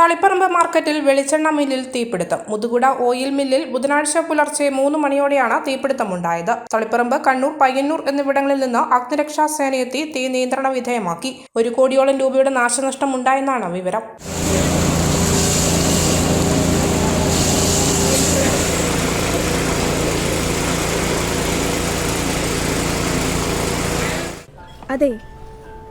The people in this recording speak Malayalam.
തളിപ്പറമ്പ് മാർക്കറ്റിൽ വെളിച്ചെണ്ണ മില്ലിൽ തീപിടുത്തം. മുതുകുട ഓയിൽ മില്ലിൽ ബുധനാഴ്ച പുലർച്ചെ മൂന്ന് മണിയോടെയാണ് തീപിടുത്തമുണ്ടായത്. തളിപ്പറമ്പ് കണ്ണൂർ പയ്യന്നൂർ എന്നിവിടങ്ങളിൽ നിന്ന് അഗ്നിരക്ഷാ സേനയെത്തി തീ നിയന്ത്രണ വിധേയമാക്കി. ഒരു കോടിയോളം രൂപയുടെ നാശനഷ്ടം ഉണ്ടായെന്നാണ് വിവരം. അതെ